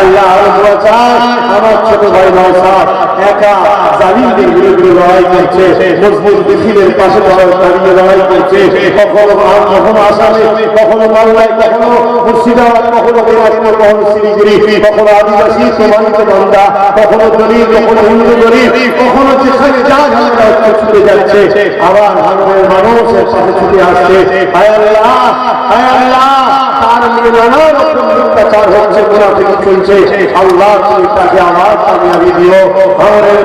আল্লাহ আরও দোয়া চাই আমার ছোট ভাই নওশাদ একা জালিমদের বিরুদ্ধে লড়াই করছে, মজবুত কখনো কখনো আসামে, কখনো মালদায় কখনো মুর্শিদাবাদ, কখনো দিনাজপুর, কখনো কখনো আদিবাসী কখনো দলিত কখনো হিন্দু কখনো যেখানে যা ঝামেলা হচ্ছে ছুটে যাচ্ছে। আবার ভারতের মানুষের পাশে ছুটে আসছে। হায় আল্লাহ হায় আল্লাহ তার নিয়ে নানা রকম অত্যাচার হচ্ছে, মুনাফিকি চলছে। আল্লাহ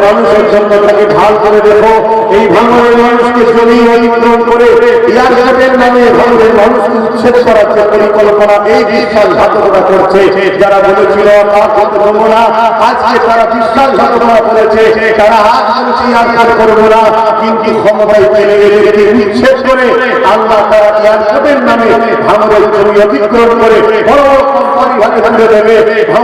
মানুষের জন্য তাকে ঢাল করে দেখো। এই ভাঙনের মানুষকে জমি অতিক্রম করে এয়ারপোর্টের নামে ভাঙনের মানুষকে উচ্ছেদ করার যে পরিকল্পনা এই বিশ্বাসঘাতকতা করছে। যারা বলেছিল না। আজকে তারা বিশ্বাসঘাতকতা করেছে। তারা আজ বলছে, আর করব না। কিন্তু ক্ষমতায় পেলে এদেরকে উচ্ছেদ করে? আল্লাহ তারা এয়ারপোর্টের নামে ভাঙনের জমি অতিক্রম করে। বড় বড় কোম্পানি ভাগে ঘুরে দেবে। এবং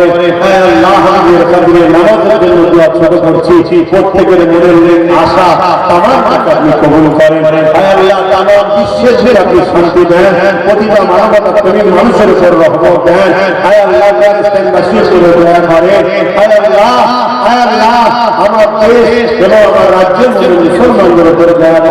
হ্যাঁ আল্লাহ হাবিবের কাদিরে নামাজের জন্য দোয়া ছোট করছি। প্রত্যেকের মনের আশা, তামাম আপনি কবুল করেন। আল্লাহ, তামাম বিশ্বের আপনি শান্তি দেন। প্রতিটা মানবতা প্রেমী মানুষের উপর রহমত দেন। আল্লাহ করে। দেশ এবং আমার রাজ্যের মুসলমানদের উপর দয়া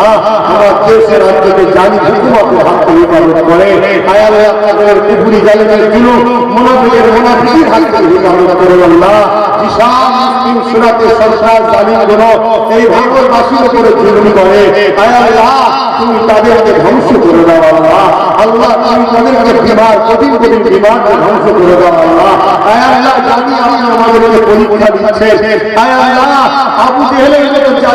আমার দেশের রাজ্যকে জানি শুধুমাত্র হাত হেফাজত করে। আয় আল্লাহ তাদের কুপুরি জালিমের জন্য মোনাফিকের মোনাফিকের হাত হেফাজত করে আল্লাহ ধ্বংস করে দাও আল্লাহ। আল্লাহ, তুমি পরীক্ষা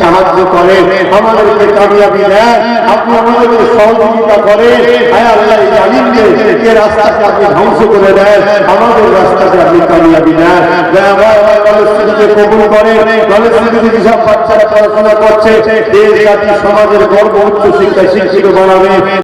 সাহায্য করেন, আমাদেরকে কামিয়াবি দেন, আপনি আমাদেরকে সহযোগিতা করেন। রাস্তাকে ধ্বংস করে দেন, আমাদের রাস্তাকে আপনি কামিয়াবি দেন। পড়াশোনা করছে, দেশ, জাতি, সমাজের গর্ব, উচ্চ শিক্ষায় শিক্ষিত বানাবে।